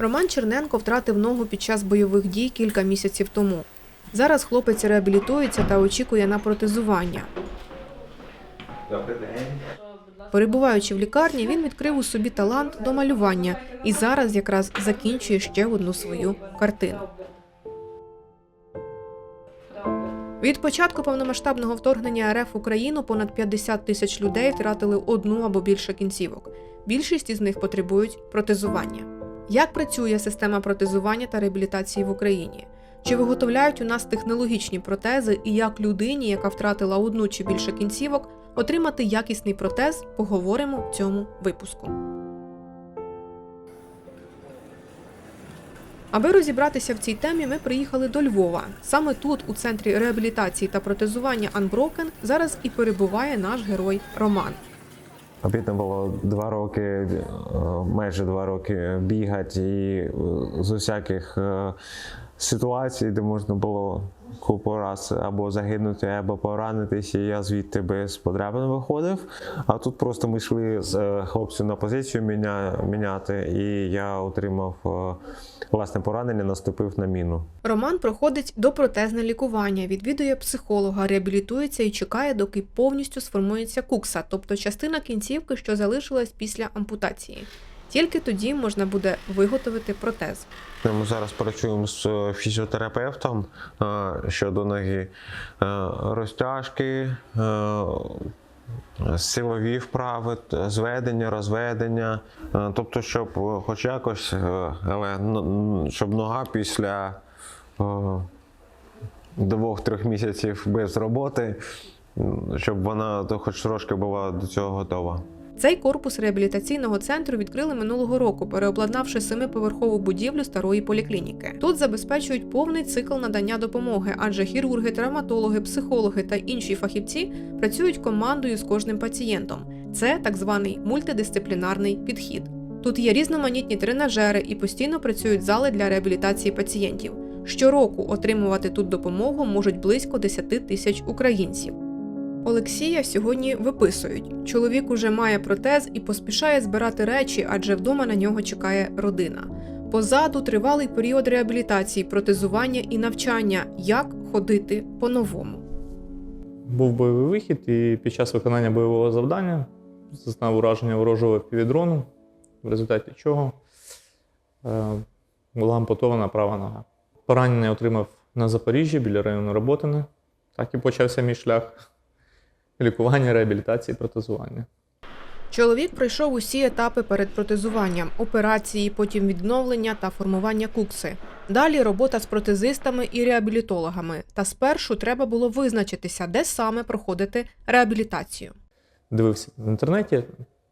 Роман Черненко втратив ногу під час бойових дій кілька місяців тому. Зараз хлопець реабілітується та очікує на протезування. Перебуваючи в лікарні, він відкрив у собі талант до малювання і зараз якраз закінчує ще одну свою картину. Від початку повномасштабного вторгнення РФ в Україну понад 50 тисяч людей втратили одну або більше кінцівок. Більшість із них потребують протезування. Як працює система протезування та реабілітації в Україні? Чи виготовляють у нас технологічні протези, і як людині, яка втратила одну чи більше кінцівок, отримати якісний протез, поговоримо в цьому випуску. Аби розібратися в цій темі, ми приїхали до Львова. Саме тут, у центрі реабілітації та протезування Unbroken, зараз і перебуває наш герой Роман. Обідно було два роки, е, майже два роки бігати і е, з усяких е, ситуацій, де можна було купу раз або загинути, або поранитися. і Я звідти без подряпин виходив. А тут просто ми йшли з е, хлопцем на позицію міня- міняти, і я отримав е, власне поранення, наступив на міну. Роман проходить допротезне лікування, відвідує психолога, реабілітується і чекає, доки повністю сформується кукса, тобто частина кінцівки, що залишилась після ампутації. Тільки тоді можна буде виготовити протез. Ми зараз працюємо з е, фізіотерапевтом е, щодо ноги Е, розтяжки, силові вправи, зведення, розведення. Тобто, щоб хоч якось, але н- н- щоб нога після двох-трьох місяців без роботи, щоб вона хоч трошки була до цього готова. Цей корпус реабілітаційного центру відкрили минулого року, переобладнавши семиповерхову будівлю старої поліклініки. Тут забезпечують повний цикл надання допомоги, адже хірурги, травматологи, психологи та інші фахівці працюють командою з кожним пацієнтом. Це так званий мультидисциплінарний підхід. Тут є різноманітні тренажери і постійно працюють зали для реабілітації пацієнтів. Щороку отримувати тут допомогу можуть близько 10 тисяч українців. Олексія сьогодні виписують. Чоловік уже має протез і поспішає збирати речі, адже вдома на нього чекає родина. Позаду тривалий період реабілітації, протезування і навчання, як ходити по-новому. Був бойовий вихід, і під час виконання бойового завдання зазнав ураження ворожого півдрону, в результаті чого е, була ампутована права нога. Поранення отримав на Запоріжжі біля району Роботине. Так і почався мій шлях лікування, реабілітації, протезування. Чоловік пройшов усі етапи перед протезуванням, операції, потім відновлення та формування кукси. Далі робота з протезистами і реабілітологами. Та спершу треба було визначитися, де саме проходити реабілітацію. Дивився в інтернеті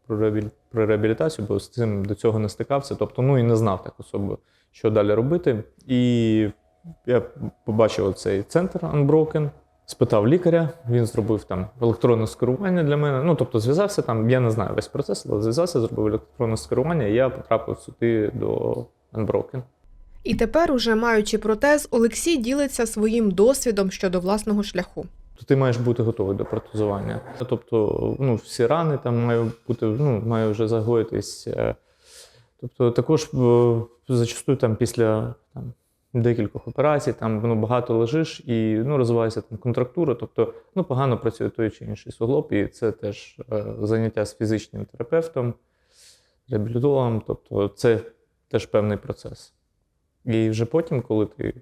про, реабілі- про реабілітацію, бо з цим до цього не стикався. Тобто, ну і не знав так особо, що далі робити. І я побачив цей центр Unbroken, спитав лікаря, він зробив там електронне скерування для мене. Ну, тобто, зв'язався там, я не знаю весь процес, але зв'язався, зробив електронне скерування, і я потрапив сюди до Unbroken. І тепер, уже маючи протез, Олексій ділиться своїм досвідом щодо власного шляху. то ти маєш бути готовий до протезування. Тобто, ну, всі рани там мають бути, ну, має вже загоїтись. е, Тобто, також е, зачастую там після там, декількох операцій, там ну, багато лежиш і ну, розвивається там контрактура, тобто ну, погано працює той чи інший суглоб, і це теж е, заняття з фізичним терапевтом, реабілітологом, тобто це теж певний процес. І вже потім, коли ти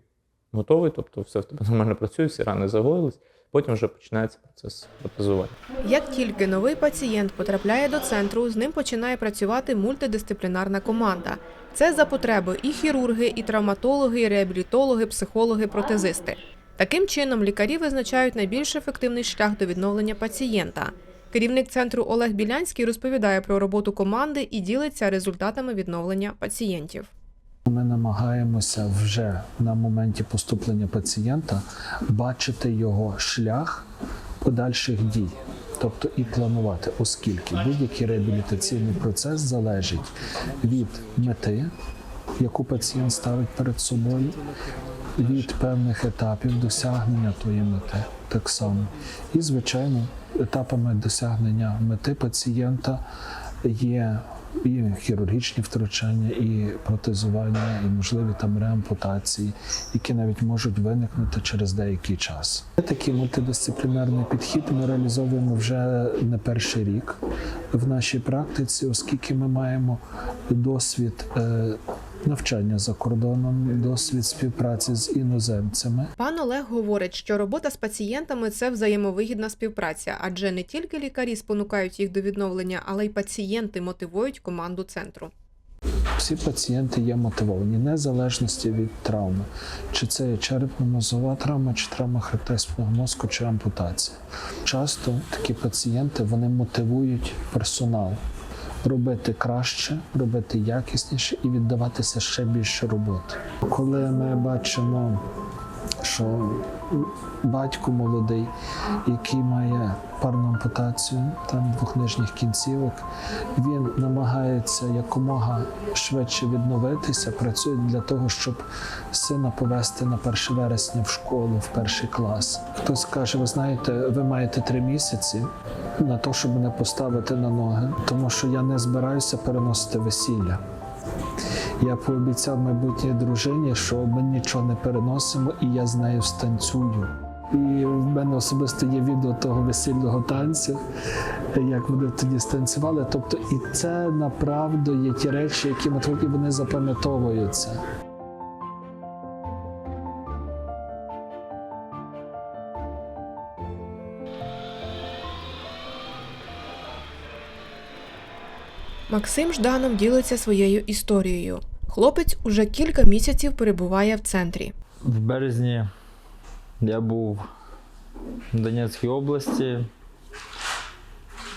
готовий, тобто все в тебе нормально працює, всі рани загоїлись, потім вже починається процес протезування. Як тільки новий пацієнт потрапляє до центру, з ним починає працювати мультидисциплінарна команда. Це за потреби і хірурги, і травматологи, і реабілітологи, психологи, протезисти. Таким чином, лікарі визначають найбільш ефективний шлях до відновлення пацієнта. Керівник центру Олег Білянський розповідає про роботу команди і ділиться результатами відновлення пацієнтів. Ми намагаємося вже на моменті поступлення пацієнта бачити його шлях подальших дій, тобто і планувати, оскільки будь-який реабілітаційний процес залежить від мети, яку пацієнт ставить перед собою, від певних етапів досягнення тої мети, так само. І, звичайно, етапами досягнення мети пацієнта є і хірургічні втручання, і протезування, і можливі там реампутації, які навіть можуть виникнути через деякий час. Такий мультидисциплінарний підхід ми реалізовуємо вже не перший рік в нашій практиці, оскільки ми маємо досвід е, навчання за кордоном, досвід співпраці з іноземцями. Пан Олег говорить, що робота з пацієнтами це взаємовигідна співпраця, адже не тільки лікарі спонукають їх до відновлення, але й пацієнти мотивують команду центру. Всі пацієнти є мотивовані, незалежності від травми. Чи це є черепно-мозова травма, чи травма хребта мозку, чи ампутація. Часто такі пацієнти вони мотивують персонал робити краще, робити якісніше і віддаватися ще більше роботи. Коли ми бачимо, що батько молодий, який має парну ампутацію там двох нижніх кінцівок, він намагається якомога швидше відновитися, працює для того, щоб сина повести на 1 вересня в школу, в перший клас. Хтось каже: ви знаєте, ви маєте три місяці на те, щоб мене поставити на ноги, тому що я не збираюся переносити весілля. Я пообіцяв майбутній дружині, що ми нічого не переносимо, і я з нею станцюю. І в мене особисто є відео того весільного танцю, як вони тоді станцювали. Тобто, і це направду є ті речі, які ми вони запам'ятовуються. Максим Жданов ділиться своєю історією. Хлопець уже кілька місяців перебуває в центрі. В березні я був в Донецькій області.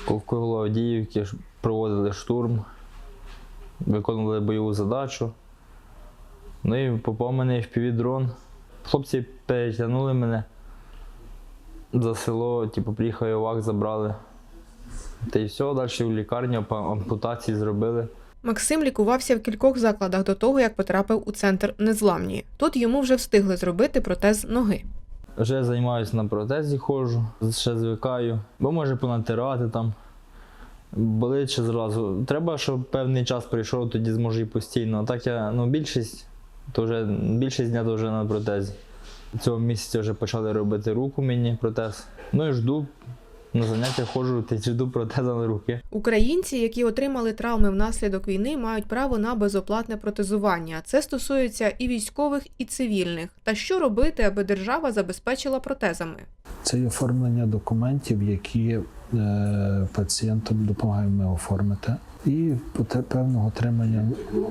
Навколо Авдіївки проводили штурм, виконували бойову задачу. Ну і попав мене в дрон. Хлопці перетягнули мене за село, типу, приїхав Івак, забрали. Та й все, далі в лікарню ампу- ампутації зробили. Максим лікувався в кількох закладах до того, як потрапив у центр незламні. Тут йому вже встигли зробити протез ноги. Вже займаюся на протезі, ходжу, ще звикаю, бо може понатирати там. Болить ще зразу. Треба, щоб певний час прийшов, тоді зможу і постійно. А так я ну, більшість, то вже більшість дня то вже на протезі. Цього місяця вже почали робити руку мені протез. Ну і жду. На заняття ходжу, та й жду протеза на руки. Українці, які отримали травми внаслідок війни, мають право на безоплатне протезування. Це стосується і військових, і цивільних. Та що робити, аби держава забезпечила протезами? Це оформлення документів, які е, пацієнтам допомагаємо оформити, і поте- певного отримання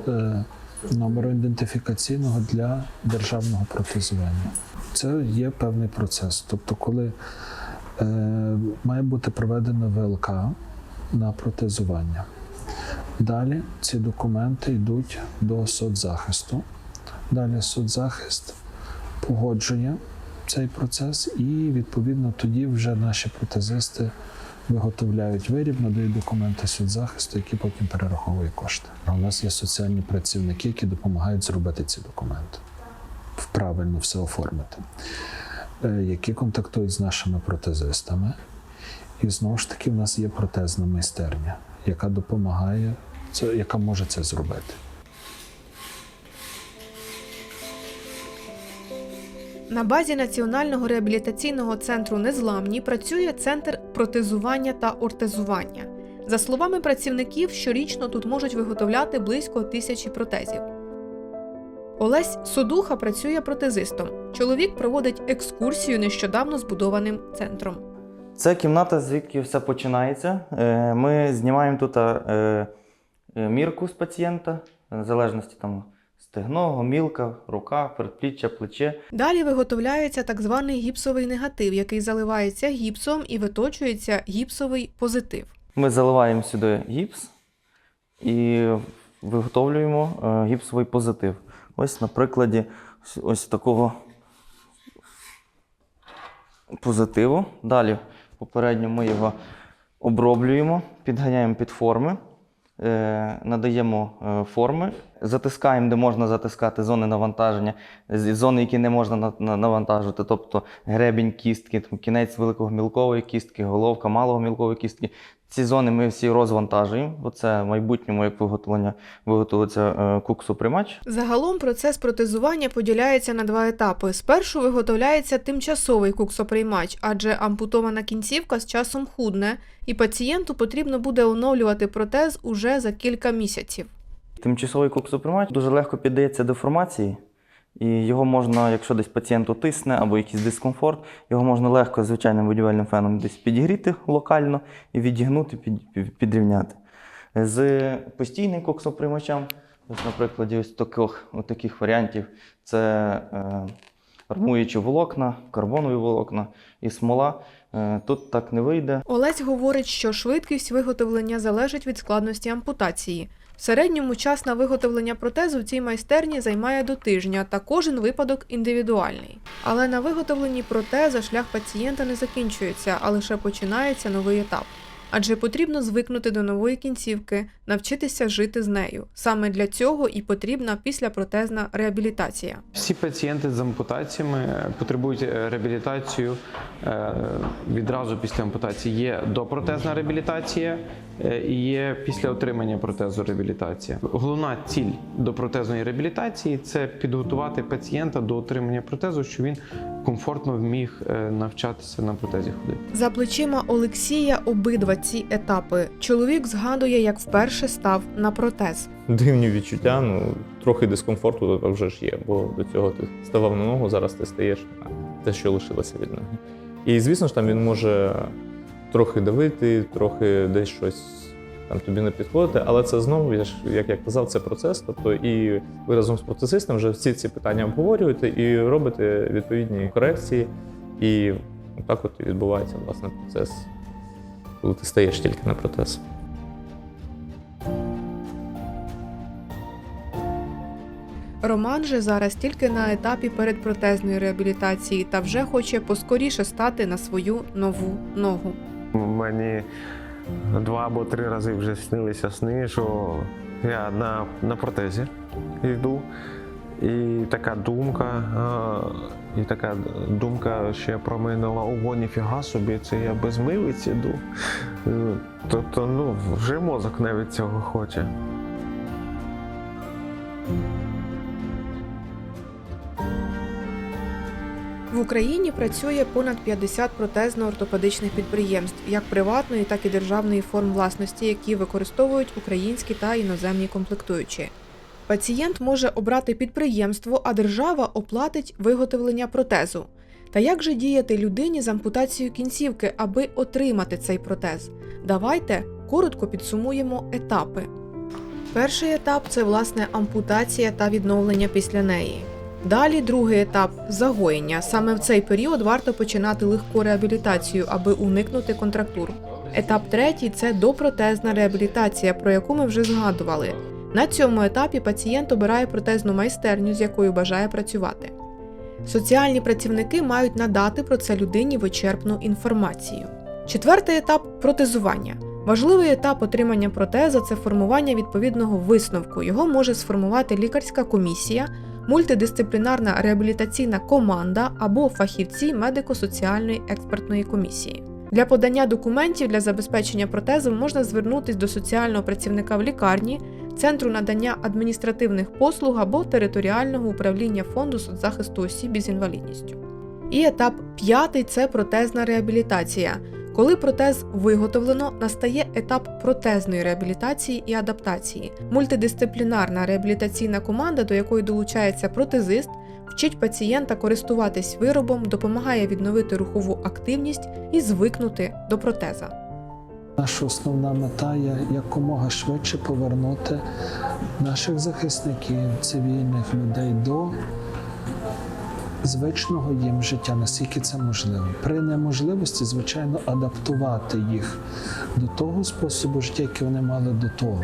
е, номеру ідентифікаційного для державного протезування. Це є певний процес. Тобто, коли має бути проведено ВЛК на протезування. Далі ці документи йдуть до соцзахисту. Далі соцзахист погоджує цей процес, і відповідно тоді вже наші протезисти виготовляють виріб, надають документи соцзахисту, які потім перераховують кошти. А у нас є соціальні працівники, які допомагають зробити ці документи, правильно все оформити, е, які контактують з нашими протезистами. І знову ж таки, в нас є протезна майстерня, яка допомагає, це, яка може це зробити. На базі Національного реабілітаційного центру Незламні працює центр протезування та ортезування. За словами працівників, щорічно тут можуть виготовляти близько тисячі протезів. Олесь Содуха працює протезистом. Чоловік проводить екскурсію нещодавно збудованим центром. Це кімната, звідки все починається. Е, Ми знімаємо тут е, е, мірку з пацієнта, в залежності там стегно, гомілка, рука, передпліччя, плече. Далі виготовляється так званий гіпсовий негатив, який заливається гіпсом і виточується гіпсовий позитив. Ми заливаємо сюди гіпс і виготовлюємо гіпсовий позитив. Ось на прикладі ось- такого позитиву. Далі попередньо ми його оброблюємо, підганяємо під форми, е, надаємо е, форми, затискаємо, де можна затискати зони навантаження, зони, які не можна на- на- навантажувати, тобто гребінь кістки, кінець великого мілкової кістки, головка малого мілкової кістки. Ці зони ми всі розвантажуємо, бо це в майбутньому, як виготовлення, виготовиться е, куксоприймач. Загалом процес протезування поділяється на два етапи. Спершу виготовляється тимчасовий куксоприймач, адже ампутована кінцівка з часом худне, і пацієнту потрібно буде оновлювати протез уже за кілька місяців. Тимчасовий куксоприймач дуже легко піддається деформації, і його можна, якщо десь пацієнту тисне або якийсь дискомфорт, його можна легко звичайним будівельним феном десь підігріти локально і відігнути, під, під- підрівняти. З постійним коксоприймачем, ось на ось таких, таких варіантів, це е, армуючі волокна, карбонові волокна і смола. Е, тут так не вийде. Олесь говорить, що швидкість виготовлення залежить від складності ампутації. В середньому час на виготовлення протезу в цій майстерні займає до тижня, та кожен випадок індивідуальний. Але на виготовленні протеза шлях пацієнта не закінчується, а лише починається новий етап. Адже потрібно звикнути до нової кінцівки, навчитися жити з нею. Саме для цього і потрібна післяпротезна реабілітація. Всі пацієнти з ампутаціями потребують е, реабілітацію е, відразу після ампутації. Є допротезна реабілітація е, і є після отримання протезу реабілітація. Головна ціль допротезної реабілітації це підготувати пацієнта до отримання протезу, щоб він комфортно вміг е, навчатися на протезі ходити. За плечима Олексія обидва ці етапи. Чоловік згадує, як вперше став на протез. Дивні відчуття, ну трохи дискомфорту вже ж є, бо до цього ти ставав на ногу, зараз ти стаєш на те, що лишилося від ноги. І звісно ж, там він може трохи давити, трохи десь щось там тобі не підходити, але це знову, я ж як я казав, це процес. Тобто, і ви разом з процесистом вже всі ці питання обговорюєте і робите відповідні корекції. І так от відбувається власне процес, коли ти стаєш тільки на протез. Роман же зараз тільки на етапі передпротезної реабілітації та вже хоче поскоріше стати на свою нову ногу. Мені два або три рази вже снилися сни, що я на, на протезі йду. І така думка, і така думка ще проминула, ого, ніфіга собі, це я без милиць іду. Е, Тобто, ну, вже мозок навіть цього хоче. В Україні працює понад 50 протезно-ортопедичних підприємств, як приватної, так і державної форм власності, які використовують українські та іноземні комплектуючі. Пацієнт може обрати підприємство, а держава оплатить виготовлення протезу. Та як же діяти людині з ампутацією кінцівки, аби отримати цей протез? Давайте коротко підсумуємо етапи. Перший етап це власне ампутація та відновлення після неї. Далі другий етап загоєння. Саме в цей період варто починати легку реабілітацію, аби уникнути контрактур. Етап третій це допротезна реабілітація, про яку ми вже згадували. На цьому етапі пацієнт обирає протезну майстерню, з якою бажає працювати. Соціальні працівники мають надати про це людині вичерпну інформацію. Четвертий етап протезування. Важливий етап отримання протеза це формування відповідного висновку. Його може сформувати лікарська комісія, мультидисциплінарна реабілітаційна команда або фахівці медико-соціальної експертної комісії. Для подання документів для забезпечення протезу можна звернутися до соціального працівника в лікарні, центру надання адміністративних послуг або територіального управління фонду соцзахисту осіб із інвалідністю. І етап п'ятий це протезна реабілітація. Коли протез виготовлено, настає етап протезної реабілітації і адаптації. Мультидисциплінарна реабілітаційна команда, до якої долучається протезист, вчить пацієнта користуватись виробом, допомагає відновити рухову активність і звикнути до протеза. Наша основна мета є якомога швидше повернути наших захисників, цивільних людей до звичного їм життя, наскільки це можливо. При неможливості, звичайно, адаптувати їх до того способу життя, який вони мали до того.